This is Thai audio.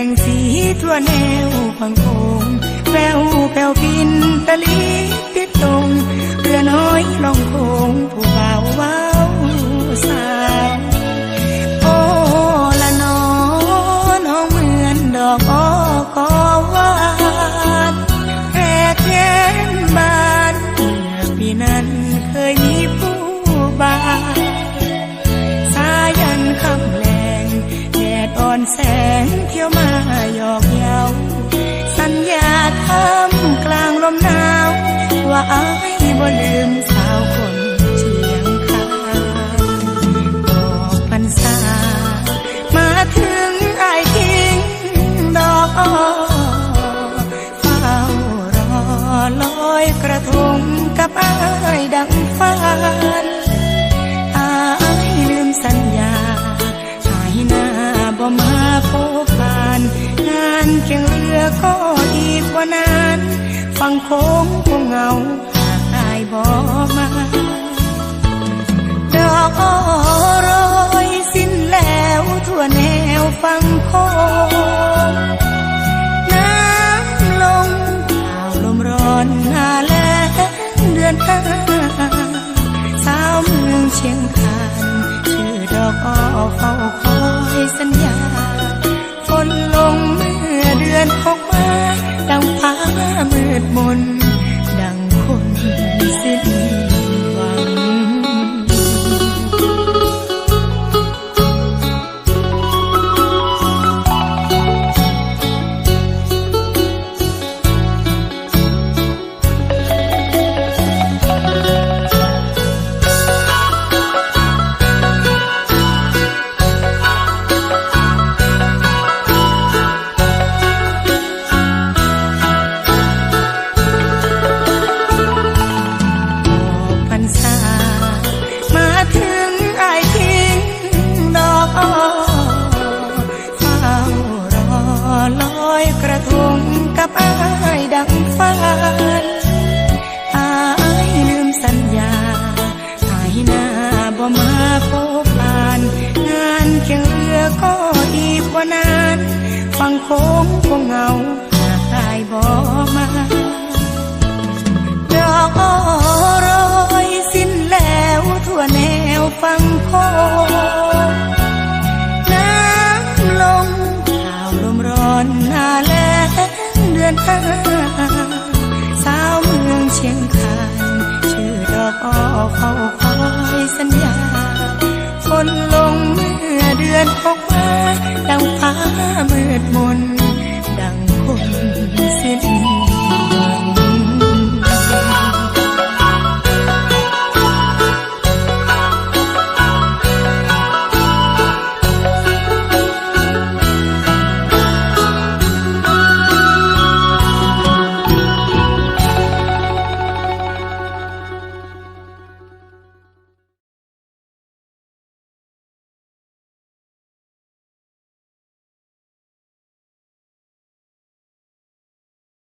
แสงสีทั่วแนวฟังโคงแววแผ่วบินตะลีเปียกตงเรือน้อยลองโคงผู้เบา อนแสงเที่ยวมาหยอกเย้าสัญญาทำกลางลมหนาว ว่าอายบ่ลืมสาวคนเชียงคานบอกพรรษามาถึงอายทิ้งดอกอ้อเฝ้ารอลอยกระทงกับอายดังฝัน มาพบผ่าน งานเคียงเรือก็อีกว่านานฟังโค้งคงเหงาหากอายบ่มา ดอกอ้อโรยสิ้นแล้วทั่วแนวฟังโค้งน้ำลงข่าวลมร้อนหน้าแลเดือนห้าสาวเมืองเชียงคานชื่อดอกอ้อเฝ้าคอ สัญญาฝนลงเมื่อเดือนหกมาดังฟ้ามืดมน ก็อีกว่านานฟังโค้งคงเหงาหากอายบ่มาดอกอ้อยสิ้นแล้วทั่วแนวฟังโค้งน้ำลงข่าวลมร้อนหน้าแลงเดือนห้าสาวเมืองเชียงคานชื่อดอกอ้อ ดั